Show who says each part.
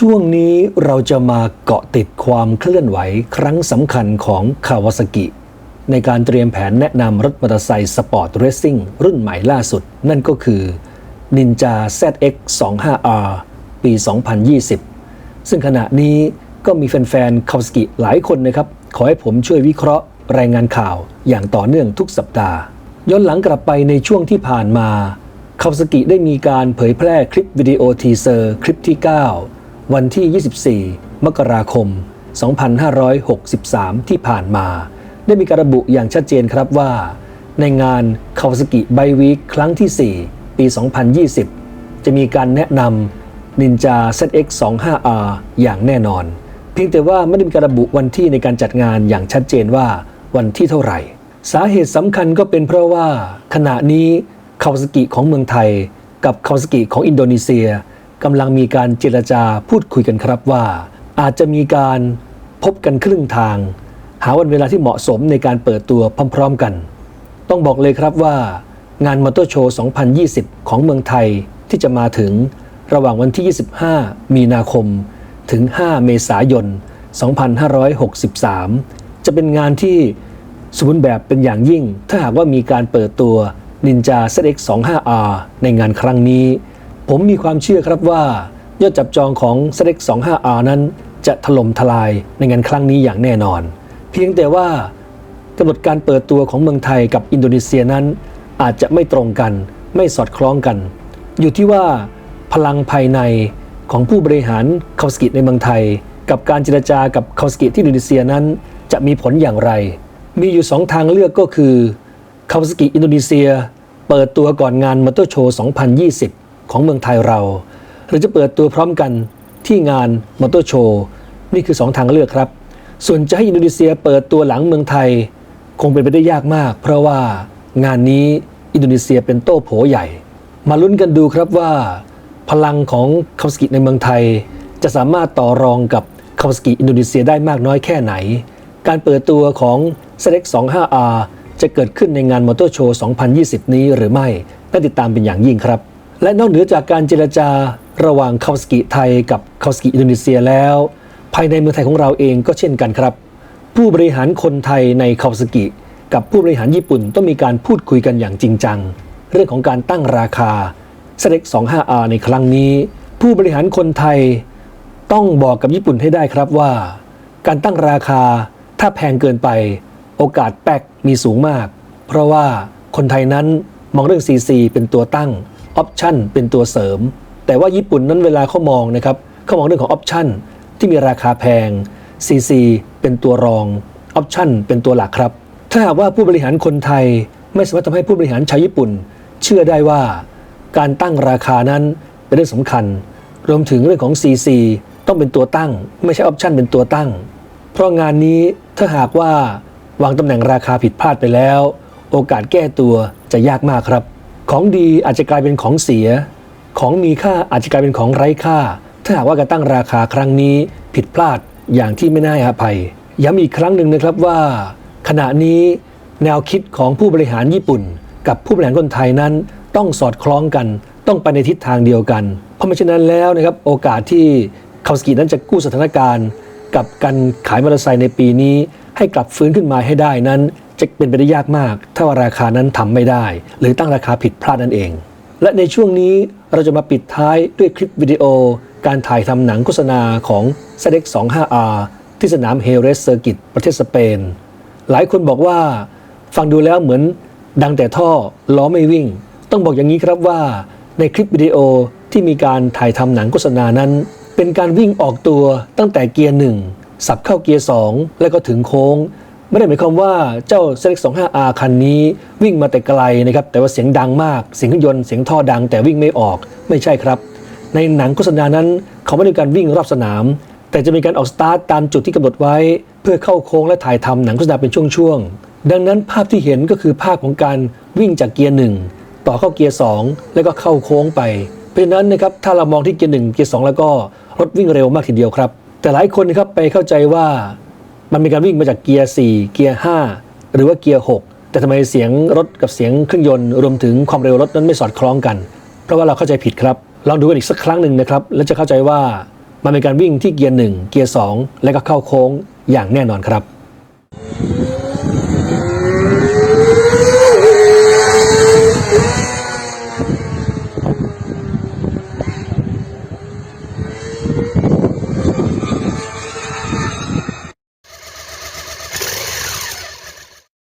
Speaker 1: ช่วงนี้เราจะมาเกาะติดความเคลื่อนไหวครั้งสำคัญของคาวาซากิ ในการเตรียมแผนแนะนำรถมอเตอร์ไซค์สปอร์ตเรซซิ่งรุ่นใหม่ล่าสุด นั่นก็คือ Ninja ZX 25R ปี 2020 ซึ่งขณะนี้ก็มีแฟนๆคาวาซากิหลายคนนะครับ ขอให้ผมช่วยวิเคราะห์รายงานข่าวอย่างต่อเนื่องทุกสัปดาห์ ย้อนหลังกลับไปในช่วงที่ผ่านมาคาวาซากิได้มีการเผยแพร่คลิปวิดีโอทีเซอร์คลิปที่ 9 วันที่ 24 มกราคม 2563 ที่ผ่านมา ได้มีการระบุอย่างชัดเจนครับว่า ในงานคาวาซากิไบวีคครั้งที่ 4 ปี 2020 จะมีการแนะนำ Ninja ZX 25R อย่างแน่นอน เพียงแต่ว่าไม่ได้มีการระบุวันที่ในการจัดงานอย่างชัดเจนว่าวันที่เท่าไหร่ สาเหตุสำคัญก็เป็นเพราะว่าขณะนี้คาวาซากิของเมืองไทย กับคาวาซากิของอินโดนีเซีย กำลังมีการเจรจาพูดคุยกันครับว่า อาจจะมีการพบกันครึ่งทาง หาวันเวลาที่เหมาะสมในการเปิดตัวพร้อม ๆกัน ต้องบอกเลยครับว่างานมอเตอร์โชว์ 2020 ของเมืองไทยที่จะมาถึงระหว่างวันที่ 25 มีนาคม ถึง 5 เมษายน 2563 จะเป็นงานที่สมบูรณ์แบบเป็นอย่างยิ่ง ถ้าหากว่ามีการเปิดตัว Ninja ZX 25R ในงานครั้งนี้ ผมมีความเชื่อครับว่ายอดจับจองของ ZX 25R นั้นจะถล่มทลายในงานครั้งนี้อย่างแน่นอน เพียงแต่ว่ากำหนดการเปิดตัวของเมืองไทยกับอินโดนีเซียนั้นอาจจะไม่ตรงกัน ไม่สอดคล้องกัน อยู่ที่ว่าพลังภายในของผู้บริหารคาวสกิในเมืองไทย กับการเจรจากับคาวสกิที่อินโดนีเซียนั้น จะมีผลอย่างไร มีอยู่ 2 ทางเลือกก็คือคาวสกิอินโดนีเซีย เปิดตัวก่อนงานมอเตอร์โชว์ 2020 ของเมืองไทยเราหรือจะเปิดตัวพร้อมกันที่งานมอเตอร์โชว์นี่คือ 2 ทางเลือกครับ ส่วนจะให้อินโดนีเซียเปิดตัวหลังเมืองไทย คงเป็นไปได้ยากมาก เพราะว่างานนี้อินโดนีเซียเป็นโต้โผใหญ่ มาลุ้นกันดูครับว่า พลังของคาวสกิในเมืองไทย จะสามารถต่อรองกับคาวสกิอินโดนีเซียได้มากน้อยแค่ไหน การเปิดตัวของ s l e x 25R จะเกิดขึ้นในงานมอเตอร์โชว์ 2020 นี้หรือไม่ต้องติดตามเป็นอย่างยิ่งครับ และนอกเหนือจากการเจรจาระหว่างคาวสกิไทยกับคาวสกิอินโดนีเซียแล้ว ภายในเมืองไทยของเราเองก็เช่นกันครับ ผู้บริหารคนไทยในคาวสกิ กับผู้บริหารญี่ปุ่นต้องมีการพูดคุยกันอย่างจริงจัง เรื่องของการตั้งราคา s l e x 25R ในครั้งนี้ ผู้บริหารคนไทยต้องบอกกับญี่ปุ่นให้ได้ครับว่า การตั้งราคาถ้าแพงเกินไป โอกาสแป๊กมีสูงมาก เพราะว่าคนไทยนั้นมองเรื่อง CC เป็นตัวตั้ง ออปชันเป็นตัวเสริม แต่ว่าญี่ปุ่นนั้นเวลาเขามองนะครับเขามองเรื่องของออปชันที่มีราคาแพง CC เป็นตัวรองออปชันเป็นตัวหลักครับ ถ้าหากว่าผู้บริหารคนไทยไม่สามารถทำให้ผู้บริหารชาวญี่ปุ่น เชื่อได้ว่า การตั้งราคานั้นเป็นเรื่องสำคัญ รวมถึงเรื่องของ CC ต้องเป็นตัวตั้ง ไม่ใช่ออปชันเป็นตัวตั้ง เพราะงานนี้ถ้าหากว่าวางตำแหน่งราคาผิดพลาดไปแล้ว โอกาสแก้ตัวจะยากมากครับ ของดีอาจจะกลายเป็นของเสีย ของมีค่าอาจจะกลายเป็นของไร้ค่า ถ้าหากว่าการตั้งราคาครั้งนี้ผิดพลาดอย่างที่ไม่น่าอภัย ย้ำอีกครั้งหนึ่งนะครับว่า ขณะนี้แนวคิดของผู้บริหารญี่ปุ่น กับผู้บริหารคนไทยนั้น ต้องสอดคล้องกัน ต้องไปในทิศทางเดียวกัน เพราะไม่เช่นนั้นแล้วนะครับโอกาสที่คาวสกินั้นจะกู้สถานการณ์ กับการขายมอเตอร์ไซค์ในปีนี้ ให้กลับฟื้นขึ้นมาให้ได้นั้น จะเป็นไปได้ยากมาก ถ้าว่าราคานั้นทำไม่ได้ หรือตั้งราคาผิดพลาดนั่นเอง และในช่วงนี้เราจะมาปิดท้ายด้วยคลิปวิดีโอ การถ่ายทำหนังโฆษณาของ s d e x 25R ที่สนามเฮเรสเซอร์กิตประเทศสเปน หลายคนบอกว่าฟังดูแล้วเหมือนดังแต่ท่อล้อไม่วิ่ง ต้องบอกอย่างนี้ครับว่า ในคลิปวิดีโอที่มีการถ่ายทำหนังโฆษณานั้น เป็นการวิ่งออกตัวตั้งแต่เกียร์หนึ่งสับเข้าเกียร์2แล้วก็ถึงโค้ง ไม่ได้หมายความว่าเจ้า s e l e c 25R คันนี้วิ่งมาแต่ไกลนะครับ แต่ว่าเสียงดังมาก เสียงเครื่องยนต์เสียงท่อดังแต่วิ่งไม่ออก ไม่ใช่ครับ ในหนังโฆษณานั้น เขาไม่ได้การวิ่งรอบสนาม แต่จะมีการออกสตาร์ทตามจุดที่กำหนดไว้ เพื่อเข้าโค้งและถ่ายทำหนังโฆษณาเป็นช่วงๆ ดังนั้นภาพที่เห็นก็คือภาพของการวิ่งจากเกียร์หนึ่งต่อเข้าเกียร์2แล้วก็เข้าโค้งไป เพราะฉะนั้นนะครับถ้าเรามองที่เกียร์หนึ่งเกียร์สแล้วก็รถวิ่งเร็วมากทีเดียวครับ แต่หลายคนนะครับไปเข้าใจว่า มันมีการวิ่งมาจากเกียร์4เกียร์5หรือว่าเกียร์6แต่ทำไมเสียงรถกับเสียงเครื่องยนต์รวมถึงความเร็วรถนั้นไม่สอดคล้องกัน เพราะว่าเราเข้าใจผิดครับลองดูกันอีกสักครั้งหนึ่งนะครับ แล้วจะเข้าใจว่ามันเป็นการวิ่งที่เกียร์1เกียร์2และก็เข้าโค้งอย่างแน่นอนครับ